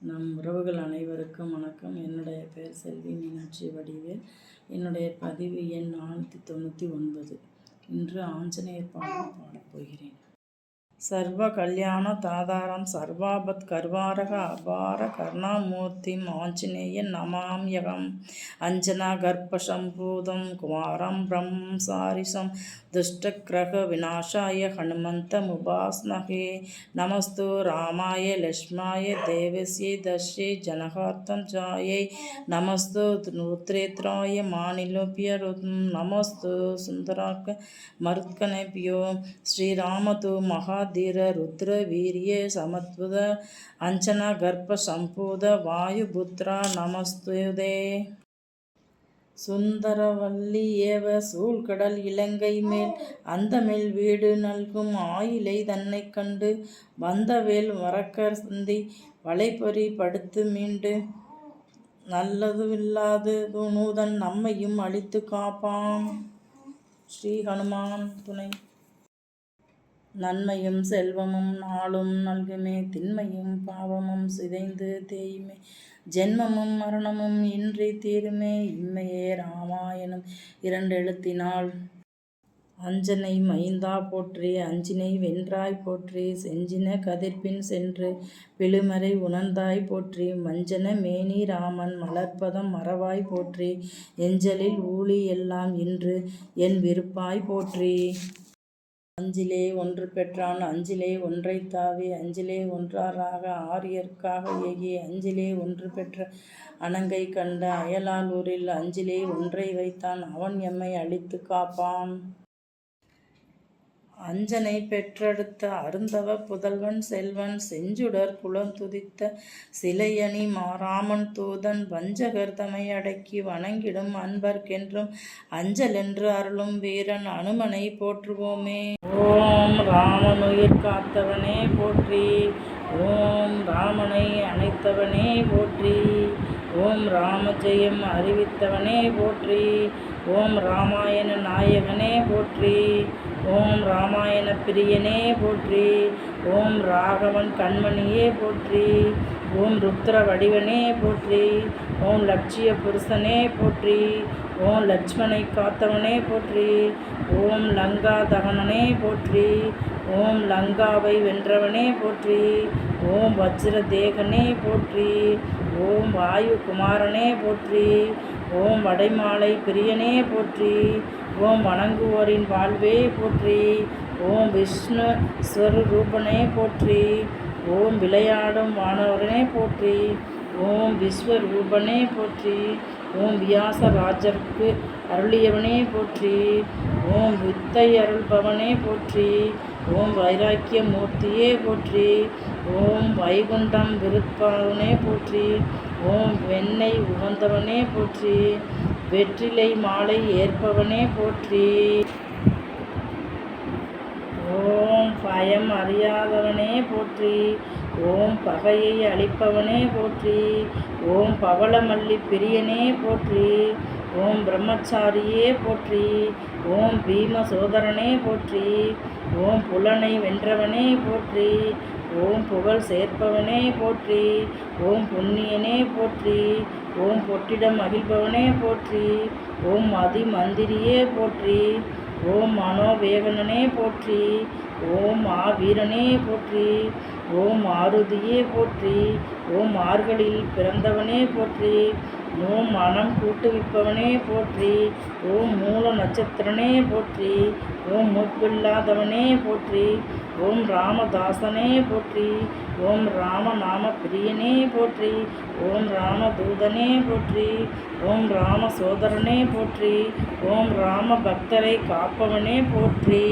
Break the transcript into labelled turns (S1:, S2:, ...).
S1: நம் உறவுகள் அனைவருக்கும் வணக்கம். என்னுடைய பெயர் செல்வி மீனாட்சி வடிவேல். என்னுடைய பதிவு எண் நானூற்றி தொண்ணூற்றி ஒன்பது. இன்று ஆஞ்சநேயர் பாடல் பாடப் போகிறேன். சர்வ கல்யாண தாதாரம் சர்வாபத் கர்வாரக அபார கருணாமூர்த்திம் ஆஞ்சநேயன் நமாம்யகம். அஞ்சனா கர்ப்பசம்பூதம் குமாரம் பிரம்மம் சாரிசம் துஷ்டக்கிரக விநாசாய ஹனுமந்தமுபாஸ்மகே நமஸ்து ராமாய லக்ஷ்மாய தேவசியை தஸ்யை ஜனகார்த்தம் ஜாயை. நமஸ்து ருத்ரேத்ராய மாநிலோபிய நமஸ்து சுந்தராக்க மருத்கனபியோ ஸ்ரீராமது மகா ருத்ர வீரிய சமத்வத அஞ்சனா கர்ப்ப சம்பூத வாயுபுத்ரா நமஸ்துதே. சுந்தரவல்லி ஏவ சூழ்கடல் இலங்கை மேல் அந்த மேல் வீடு நல்கும் ஆயிலை தன்னை கண்டு வந்தவேல் மறக்கர் சந்தி வளைப்பறி படுத்து மீண்டு நல்லதுவில்லாது நூதன் நம்மையும் அழித்து காப்பான். ஸ்ரீ ஹனுமான் துணை. நன்மையும் செல்வமும் நாளும் நல்குமே திண்மையும் பாவமும் சிதைந்து தேயுமே. ஜென்மமும் மரணமும் இன்றி தீருமே இம்மையே ராமாயணம் இரண்டு எழுத்தினால் அஞ்சனை மைந்தா போற்றி அஞ்சினை வென்றாய் போற்றி செஞ்சின கதிர்பின் சென்று விழுமறை உணர்ந்தாய் போற்றி மஞ்சன மேனி ராமன் மலர்ப்பதம் மறவாய் போற்றி எஞ்சலில் ஊழி எல்லாம் இன்று என் விருப்பாய் போற்றி. அஞ்சிலே ஒன்று பெற்றான் அஞ்சிலே ஒன்றைத் தாவி அஞ்சிலே ஒன்றாராக ஆரியர்க்காக ஏகி அஞ்சிலே ஒன்று பெற்ற அணங்கை கண்ட அயலாலூரில் அஞ்சிலே ஒன்றை வைத்தான் அவன் எம்மை அழித்து காப்பான். அஞ்சனை பெற்றெடுத்த அருந்தவ புதல்வன் செல்வன் செஞ்சுடர் குலந்துதித்த சிலையணி மாராமன் தூதன் வஞ்சகர் தமை அடக்கி வணங்கிடும் அன்பர்க்கென்றும் அஞ்சலென்று அருளும் வீரன் அனுமனை போற்றுவோமே. ஓம் ராமனுயிர் காத்தவனே போற்றி. ஓம் ராமனை அணைத்தவனே போற்றி. ஓம் ராமஜெயம் அறிவித்தவனே போற்றி. ஓம் ராமாயண நாயகனே போற்றி. ஓம் ராமாயண பிரியனே போற்றி. ஓம் ராகவன் கண்மணியே போற்றி. ஓம் ருத்ர வடிவனே போற்றி. ஓம் லட்சிய புருஷனே போற்றி. ஓம் லட்சுமணை காத்தவனே போற்றி. ஓம் லங்கா தகனனே போற்றி. ஓம் லங்காவை வென்றவனே போற்றி. ஓம் வஜ்ர தேகனே போற்றி. ஓம் வாயு குமாரனே போற்றி. ஓம் வடைமாலை பிரியனே போற்றி. ஓம் வணங்குவோரின் வாழ்வே போற்றி. ஓம் விஷ்ணு ஸ்வரூபனே போற்றி. ஓம் விளையாடும் வானவரனே போற்றி. ஓம் விஸ்வரூபனே போற்றி. ஓம் வியாசராஜருக்கு அருளியவனே போற்றி. ஓம் வித்தை அருள்பவனே போற்றி. ஓம் வைராக்கிய மூர்த்தியே போற்றி. ஓம் வைகுண்டம் விருப்பவனே போற்றி. ஓம் வெண்ணெய் உகந்தவனே போற்றி. வெற்றிலை மாலை ஏற்பவனே போற்றி. ஓம் பயம் அறியாதவனே போற்றி. ஓம் பகையை அழிப்பவனே போற்றி. ஓம் பவளமல்லி பிரியனே போற்றி. ஓம் பிரம்மச்சாரியே போற்றி. ஓம் பீம சோதரனே போற்றி. ஓம் புலனை வென்றவனே போற்றி. ஓம் புகழ் சேர்ப்பவனே போற்றி. ஓம் புண்ணியனே போற்றி. ஓம் பொட்டிடம் மகிழ்பவனே போற்றி. ஓம் மதி மந்திரியே போற்றி. ஓம் மனோவேகனனே போற்றி ஓம் வீரனே போற்றி ஓம் ஆருதியே போற்றி ஓம் மார்களில் பிறந்தவனே போற்றி ஓம் மனம் கூட்டுவிப்பவனே போற்றி ஓம் மூல நட்சத்திரனே போற்றி ஓம் மூப்பில்லாதவனே போற்றி ஓம் ராமதாசனே போற்றி ஓம் ராமநாம பிரியனே போற்றி ஓம் ராம தூதனே போற்றி ஓம் ராம சோதரனே போற்றி ஓம் ராம பக்தரை காப்பவனே போற்றி.